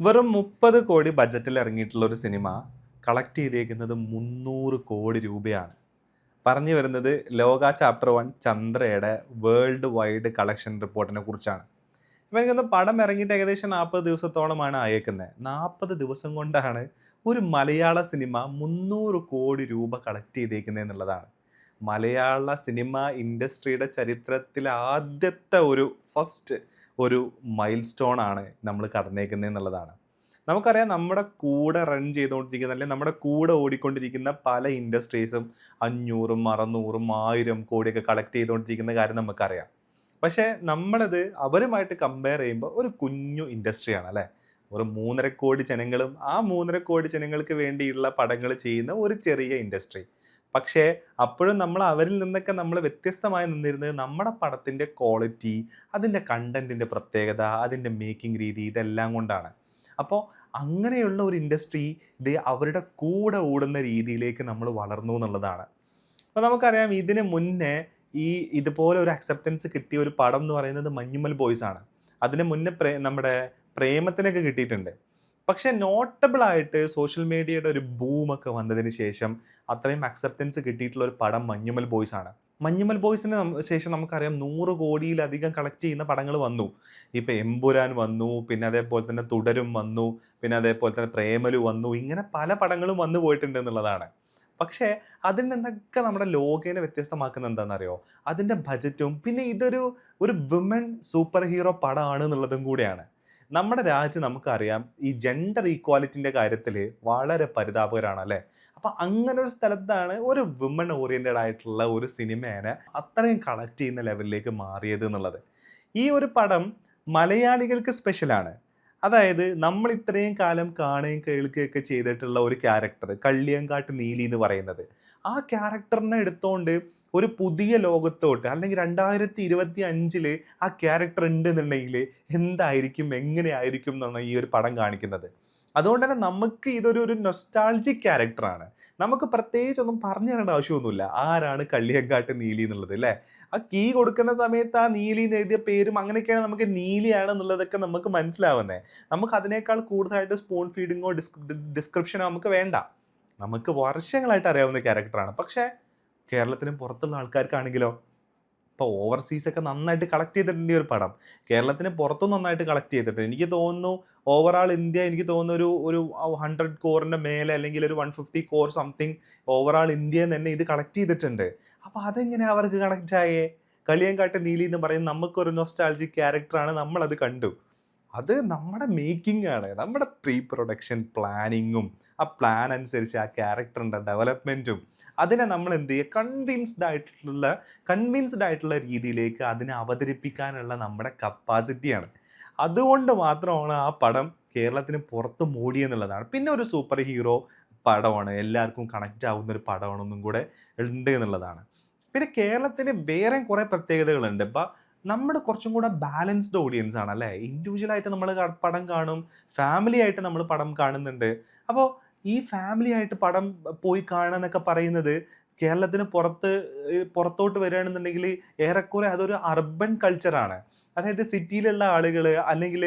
വെറും മുപ്പത് കോടി ബഡ്ജറ്റിൽ ഇറങ്ങിയിട്ടുള്ള ഒരു സിനിമ കളക്ട് ചെയ്തേക്കുന്നത് മുന്നൂറ് കോടി രൂപയാണ്. പറഞ്ഞു വരുന്നത് ലോക ചാപ്റ്റർ വൺ ചന്ദ്രയുടെ വേൾഡ് വൈഡ് കളക്ഷൻ റിപ്പോർട്ടിനെ കുറിച്ചാണ്. ഇപ്പം എനിക്കൊന്ന് പടം ഇറങ്ങിയിട്ട് ഏകദേശം നാൽപ്പത് ദിവസത്തോളമാണ് അയക്കുന്നത് നാൽപ്പത് ദിവസം കൊണ്ടാണ് ഒരു മലയാള സിനിമ മുന്നൂറ് കോടി രൂപ കളക്ട് ചെയ്തേക്കുന്നത് എന്നുള്ളതാണ്. മലയാള സിനിമ ഇൻഡസ്ട്രിയുടെ ചരിത്രത്തിൽ ആദ്യത്തെ ഒരു ഫസ്റ്റ് ഒരു മൈൽ സ്റ്റോൺ ആണ് നമ്മൾ കടന്നേക്കുന്നത് എന്നുള്ളതാണ്. നമുക്കറിയാം നമ്മുടെ കൂടെ റൺ ചെയ്തുകൊണ്ടിരിക്കുന്ന അല്ലെങ്കിൽ നമ്മുടെ കൂടെ ഓടിക്കൊണ്ടിരിക്കുന്ന പല ഇൻഡസ്ട്രീസും അഞ്ഞൂറും അറുന്നൂറും ആയിരം കോടിയൊക്കെ കളക്ട് ചെയ്തുകൊണ്ടിരിക്കുന്ന കാര്യം നമുക്കറിയാം. പക്ഷേ നമ്മളത് അവരുമായിട്ട് കമ്പയർ ചെയ്യുമ്പോൾ ഒരു കുഞ്ഞു ഇൻഡസ്ട്രിയാണ് അല്ലേ? ഒരു മൂന്നര കോടി ജനങ്ങളും ആ മൂന്നര കോടി ജനങ്ങൾക്ക് വേണ്ടിയുള്ള പടങ്ങൾ ചെയ്യുന്ന ഒരു ചെറിയ ഇൻഡസ്ട്രി. പക്ഷേ അപ്പോഴും നമ്മൾ അവരിൽ നിന്നൊക്കെ നമ്മൾ വ്യത്യസ്തമായി നിന്നിരുന്നത് നമ്മുടെ പടത്തിന്റെ ക്വാളിറ്റി അതിന്റെ കണ്ടന്റിന്റെ പ്രത്യേകത അതിന്റെ മേക്കിംഗ് രീതി ഇതെല്ലാം കൊണ്ടാണ്. അപ്പോൾ അങ്ങനെയുള്ള ഒരു ഇൻഡസ്ട്രി ഇത് അവരുടെ കൂടെ ഓടുന്ന രീതിയിലേക്ക് നമ്മൾ വളർന്നു എന്നുള്ളതാണ്. അപ്പോൾ നമുക്കറിയാം ഇതിന് മുന്നേ ഈ ഇതുപോലെ ഒരു അക്സെപ്റ്റൻസ് കിട്ടിയ ഒരു പടം എന്ന് പറയുന്നത് മഞ്ഞുമൽ ബോയ്സ് ആണ്. അതിന് മുന്നേ പ്രേ നമ്മുടെ പ്രേമത്തിനൊക്കെ കിട്ടിയിട്ടുണ്ട്. പക്ഷേ നോട്ടബിൾ ആയിട്ട് സോഷ്യൽ മീഡിയയുടെ ഒരു ബൂമൊക്കെ വന്നതിന് ശേഷം അത്രയും അക്സെപ്റ്റൻസ് കിട്ടിയിട്ടുള്ള ഒരു പടം മഞ്ഞുമൽ ബോയ്സ് ആണ്. മഞ്ഞുമൽ ബോയ്സിന് ശേഷം നമുക്കറിയാം നൂറ് കോടിയിലധികം കളക്ട് ചെയ്യുന്ന പടങ്ങൾ വന്നു. ഇപ്പം എമ്പുരാൻ വന്നു പിന്നെ അതേപോലെ തന്നെ തുടരും വന്നു പിന്നെ അതേപോലെ തന്നെ പ്രേമലു വന്നു ഇങ്ങനെ പല പടങ്ങളും വന്നു പോയിട്ടുണ്ട് എന്നുള്ളതാണ്. പക്ഷേ അതിൽ നിന്നൊക്കെ നമ്മുടെ ലോകേനെ വ്യത്യസ്തമാക്കുന്ന എന്താണെന്നറിയോ? അതിന്റെ ബജറ്റും പിന്നെ ഇതൊരു ഒരു വിമൻ സൂപ്പർ ഹീറോ പടമാണ് എന്നുള്ളതും കൂടിയാണ്. നമ്മുടെ രാജ്യം നമുക്കറിയാം ഈ ജെൻഡർ ഈക്വാലിറ്റിന്റെ കാര്യത്തിൽ വളരെ പരിതാപകരമാണ് അല്ലേ അപ്പം അങ്ങനെ ഒരു സ്ഥലത്താണ് ഒരു വിമൺ ഓറിയന്റഡ് ആയിട്ടുള്ള ഒരു സിനിമേനെ അത്രയും കളക്ട് ചെയ്യുന്ന ലെവലിലേക്ക് മാറിയത് എന്നുള്ളത്. ഈ ഒരു പടം മലയാളികൾക്ക് സ്പെഷ്യലാണ് അതായത് നമ്മൾ ഇത്രയും കാലം കാണുകയും കേൾക്കുകയൊക്കെ ചെയ്തിട്ടുള്ള ഒരു ക്യാരക്ടർ കള്ളിയങ്കാട്ട് നീലി എന്ന് പറയുന്നത്. ആ ക്യാരക്ടറിനെ എടുത്തോണ്ട് ഒരു പുതിയ ലോകത്തോട്ട് അല്ലെങ്കിൽ രണ്ടായിരത്തി ഇരുപത്തി അഞ്ചിൽ ആ ക്യാരക്ടർ ഉണ്ട് എന്നുണ്ടെങ്കിൽ എന്തായിരിക്കും എങ്ങനെയായിരിക്കും എന്നാണ് ഈ ഒരു പടം കാണിക്കുന്നത്. അതുകൊണ്ട് തന്നെ നമുക്ക് ഇതൊരു ഒരു നൊസ്റ്റാൾജിക് ക്യാരക്ടറാണ് നമുക്ക് പ്രത്യേകിച്ച് ഒന്നും പറഞ്ഞു തരേണ്ട ആവശ്യമൊന്നുമില്ല. ആരാണ് കള്ളിയങ്കാട്ട് നീലി എന്നുള്ളത് അല്ലേ? ആ കീ കൊടുക്കുന്ന സമയത്ത് ആ നീലി എന്ന് എഴുതിയ പേരും അങ്ങനെയൊക്കെയാണ് നമുക്ക് നീലിയാണ് എന്നുള്ളതൊക്കെ നമുക്ക് മനസ്സിലാവുന്നത് നമുക്ക് അതിനേക്കാൾ കൂടുതലായിട്ട് സ്പൂൺ ഫീഡിങ്ങോ ഡിസ്ക്രിപ്ഷനോ നമുക്ക് വേണ്ട. നമുക്ക് വർഷങ്ങളായിട്ട് അറിയാവുന്ന ക്യാരക്ടറാണ് പക്ഷേ കേരളത്തിന് പുറത്തുള്ള ആൾക്കാർക്കാണെങ്കിലോ ഇപ്പോൾ ഓവർസീസ് ഒക്കെ നന്നായിട്ട് കളക്ട് ചെയ്തിട്ടുണ്ട് ഈ ഒരു പടം. കേരളത്തിന് പുറത്തും നന്നായിട്ട് കളക്ട് ചെയ്തിട്ടുണ്ട്. എനിക്ക് തോന്നുന്നു ഓവറാൾ ഇന്ത്യ എനിക്ക് തോന്നുന്നു ഒരു ഒരു ഹൺഡ്രഡ് കോറിന്റെ മേലെ അല്ലെങ്കിൽ ഒരു one fifty crore something overall ഇന്ത്യയിൽ തന്നെ ഇത് കളക്ട് ചെയ്തിട്ടുണ്ട്. അപ്പോൾ അതെങ്ങനെ അവർക്ക് കണക്റ്റ് ആയേ? നീലി എന്ന് പറയുന്ന നമുക്കൊരു നോസ്റ്റാൾജിക് ക്യാരക്ടറാണ് നമ്മളത് കണ്ടു. അത് നമ്മുടെ മേക്കിംഗ് ആണ്. നമ്മുടെ പ്രീ പ്രൊഡക്ഷൻ പ്ലാനിങ്ങും ആ പ്ലാൻ അനുസരിച്ച് ആ ക്യാരക്ടറിന്റെ ഡെവലപ്മെന്റും അതിനെ നമ്മൾ എന്ത് ചെയ്യുക കൺവിൻസ്ഡ് ആയിട്ടുള്ള കൺവിൻസ്ഡ് ആയിട്ടുള്ള രീതിയിലേക്ക് അതിനെ അവതരിപ്പിക്കാനുള്ള നമ്മുടെ കപ്പാസിറ്റിയാണ് അതുകൊണ്ട് മാത്രമാണ് ആ പടം കേരളത്തിന് പുറത്ത് മൂടിയെന്നുള്ളതാണ്. പിന്നെ ഒരു സൂപ്പർ ഹീറോ പടമാണ്. എല്ലാവർക്കും കണക്റ്റ് ആവുന്ന ഒരു പടമാണെന്നും കൂടെ ഉണ്ട് എന്നുള്ളതാണ്. പിന്നെ കേരളത്തിന് വേറെ കുറേ പ്രത്യേകതകളുണ്ട്. ഇപ്പം നമ്മുടെ കുറച്ചും കൂടെ ബാലൻസ്ഡ് ഓഡിയൻസ് ആണ് അല്ലേ? ഇൻഡിവിജ്വൽ ആയിട്ട് നമ്മൾ പടം കാണും ഫാമിലി ആയിട്ട് നമ്മൾ പടം കാണുന്നുണ്ട്. അപ്പോൾ ഈ ഫാമിലി ആയിട്ട് പടം പോയി കാണുക എന്നൊക്കെ പറയുന്നത് കേരളത്തിന് പുറത്ത് പുറത്തോട്ട് വരികയാണെന്നുണ്ടെങ്കിൽ ഏറെക്കുറെ അതൊരു അർബൻ കൾച്ചറാണ് അതായത് സിറ്റിയിലുള്ള ആളുകൾ അല്ലെങ്കിൽ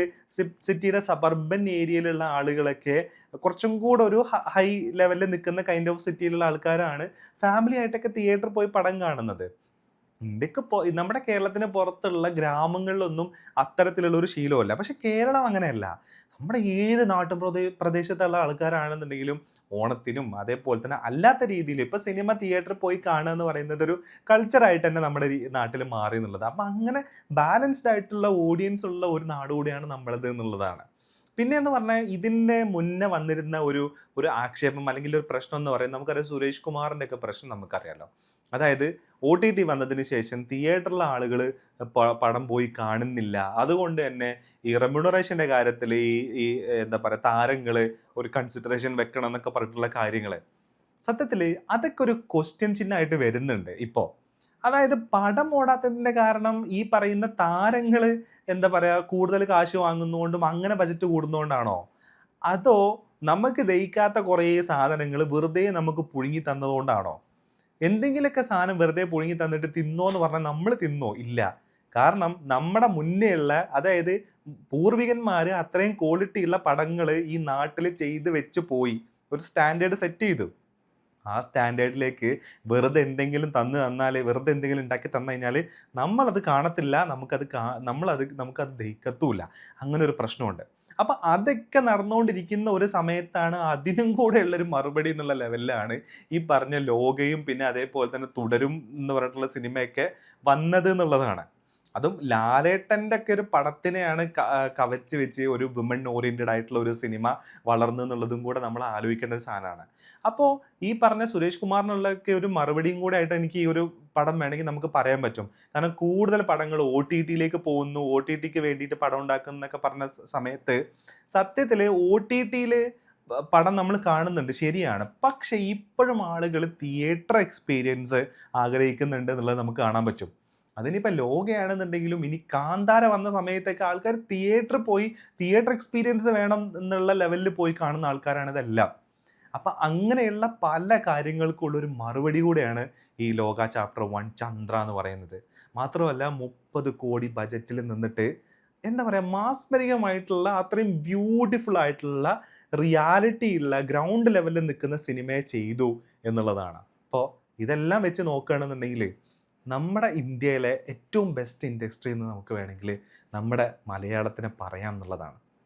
സിറ്റിയുടെ സബർബൻ ഏരിയയിലുള്ള ആളുകളൊക്കെ കുറച്ചും കൂടെ ഒരു ഹൈ ലെവലിൽ നിൽക്കുന്ന കൈൻഡ് ഓഫ് സിറ്റിയിലുള്ള ആൾക്കാരാണ് ഫാമിലി ആയിട്ടൊക്കെ തിയേറ്ററിൽ പോയി പടം കാണുന്നത്. ഇന്ത്യയ്ക്ക് നമ്മുടെ കേരളത്തിന് പുറത്തുള്ള ഗ്രാമങ്ങളിലൊന്നും അത്തരത്തിലുള്ള ഒരു ശീലമല്ല പക്ഷെ കേരളം അങ്ങനെയല്ല. നമ്മുടെ ഏത് നാട്ടും പ്രദേ പ്രദേശത്തുള്ള ആൾക്കാരാണെന്നുണ്ടെങ്കിലും ഓണത്തിനും അതേപോലെ തന്നെ അല്ലാത്ത രീതിയിൽ ഇപ്പൊ സിനിമ തിയേറ്ററിൽ പോയി കാണുക എന്ന് പറയുന്നത് ഒരു കൾച്ചറായിട്ട് തന്നെ നമ്മുടെ നാട്ടിൽ മാറി എന്നുള്ളത്. അപ്പം അങ്ങനെ ബാലൻസ്ഡ് ആയിട്ടുള്ള ഓഡിയൻസ് ഉള്ള ഒരു നാട് കൂടിയാണ് നമ്മളത് എന്നുള്ളതാണ്. പിന്നെ എന്ന് പറഞ്ഞാൽ ഇതിന്റെ മുന്നേ വന്നിരുന്ന ഒരു ഒരു ആക്ഷേപം അല്ലെങ്കിൽ ഒരു പ്രശ്നം എന്ന് പറയുന്നത് നമുക്കറിയാം സുരേഷ് കുമാറിന്റെ ഒക്കെ പ്രശ്നം നമുക്കറിയാലോ. അതായത് ഒ ടി ടി വന്നതിന് ശേഷം തിയേറ്ററിലെ ആളുകൾ പടം പോയി കാണുന്നില്ല. അതുകൊണ്ട് തന്നെ ഈ റെമ്യൂണറേഷന്റെ കാര്യത്തിൽ ഈ ഈ എന്താ പറയുക താരങ്ങൾ ഒരു കൺസിഡറേഷൻ വെക്കണം എന്നൊക്കെ പറഞ്ഞിട്ടുള്ള കാര്യങ്ങൾ സത്യത്തിൽ അതൊക്കെ ഒരു ക്വസ്റ്റ്യൻ ചിഹ്നമായിട്ട് വരുന്നുണ്ട് ഇപ്പോൾ അതായത് പടം ഓടാത്തതിന്റെ കാരണം ഈ പറയുന്ന താരങ്ങൾ എന്താ പറയുക കൂടുതൽ കാശ് വാങ്ങുന്നതുകൊണ്ടും അങ്ങനെ ബജറ്റ് കൂടുന്നതുകൊണ്ടാണോ അതോ നമുക്ക് ദഹിക്കാത്ത കുറേ സാധനങ്ങൾ വെറുതെ നമുക്ക് പുഴുങ്ങി തന്നതുകൊണ്ടാണോ? എന്തെങ്കിലുമൊക്കെ സാധനം വെറുതെ പുഴുങ്ങി തന്നിട്ട് തിന്നോ എന്ന് പറഞ്ഞാൽ നമ്മൾ തിന്നോ? ഇല്ല. കാരണം നമ്മുടെ മുന്നേ ഉള്ള അതായത് പൂർവികന്മാർ അത്രയും ക്വാളിറ്റി ഉള്ള പടങ്ങൾ ഈ നാട്ടിൽ ചെയ്ത് വെച്ച് പോയി. ഒരു സ്റ്റാൻഡേർഡ് സെറ്റ് ചെയ്തു. ആ സ്റ്റാൻഡേർഡിലേക്ക് വെറുതെ എന്തെങ്കിലും തന്നു തന്നാൽ വെറുതെ എന്തെങ്കിലും ഉണ്ടാക്കി തന്നു കഴിഞ്ഞാൽ നമ്മളത് കാണത്തില്ല നമുക്കത് കാ നമ്മളത് നമുക്കത് ദഹിക്കത്തുമില്ല അങ്ങനെ ഒരു പ്രശ്നമുണ്ട്. അപ്പം അതൊക്കെ നടന്നുകൊണ്ടിരിക്കുന്ന ഒരു സമയത്താണ് അതിനും കൂടെ ഉള്ളൊരു മറുപടി എന്നുള്ള ലെവലിലാണ് ഈ പറഞ്ഞ ലോകയും പിന്നെ അതേപോലെ തന്നെ തുടരും എന്ന് പറഞ്ഞിട്ടുള്ള സിനിമയൊക്കെ വന്നത് എന്നുള്ളതാണ്. അതും ലാലേട്ടന്റെ ഒക്കെ ഒരു പടത്തിനെയാണ് കവച്ച് വെച്ച് ഒരു വിമൺ ഓറിയന്റഡ് ആയിട്ടുള്ള ഒരു സിനിമ വളർന്നു എന്നുള്ളതും കൂടെ നമ്മൾ ആലോചിക്കേണ്ട ഒരു സാധനമാണ്. അപ്പോൾ ഈ പറഞ്ഞ സുരേഷ് കുമാറിനുള്ളൊക്കെ ഒരു മറുപടിയും കൂടെ ആയിട്ട് എനിക്ക് ഈ ഒരു പടം വേണമെങ്കിൽ നമുക്ക് പറയാൻ പറ്റും. കാരണം കൂടുതൽ പടങ്ങൾ ഒ ടി ടിയിലേക്ക് പോകുന്നു ഒ ടി ടിക്ക് വേണ്ടിയിട്ട് പടം ഉണ്ടാക്കുന്നൊക്കെ പറഞ്ഞ സമയത്ത് സത്യത്തിൽ ഒ ടി ടിയിൽ പടം നമ്മൾ കാണുന്നുണ്ട് ശരിയാണ്. പക്ഷേ ഇപ്പോഴും ആളുകൾ തിയേറ്റർ എക്സ്പീരിയൻസ് ആഗ്രഹിക്കുന്നുണ്ട് എന്നുള്ളത് നമുക്ക് കാണാൻ പറ്റും. അതിനിപ്പോൾ ലോകയാണെന്നുണ്ടെങ്കിലും ഇനി കാന്താര വന്ന സമയത്തൊക്കെ ആൾക്കാർ തിയേറ്ററിൽ പോയി തിയേറ്റർ എക്സ്പീരിയൻസ് വേണം എന്നുള്ള ലെവലിൽ പോയി കാണുന്ന ആൾക്കാരാണ് ഇതെല്ലാം. അപ്പം അങ്ങനെയുള്ള പല കാര്യങ്ങൾക്കുള്ളൊരു മറുപടി കൂടെയാണ് ഈ ലോക ചാപ്റ്റർ വൺ ചന്ദ്ര എന്ന് പറയുന്നത്. മാത്രമല്ല മുപ്പത് കോടി ബജറ്റിൽ നിന്നിട്ട് എന്താ പറയുക മാസ്മരികമായിട്ടുള്ള അത്രയും ബ്യൂട്ടിഫുൾ ആയിട്ടുള്ള റിയാലിറ്റി ഉള്ള ഗ്രൗണ്ട് ലെവലിൽ നിൽക്കുന്ന സിനിമയെ ചെയ്തു എന്നുള്ളതാണ്. അപ്പോൾ ഇതെല്ലാം വെച്ച് നോക്കുകയാണെന്നുണ്ടെങ്കിൽ നമ്മുടെ ഇന്ത്യയിലെ ഏറ്റവും ബെസ്റ്റ് ഇൻഡസ്ട്രി എന്ന് നമുക്ക് വേണമെങ്കിൽ നമ്മുടെ മലയാളത്തിനെ പറയാം എന്നുള്ളതാണ്.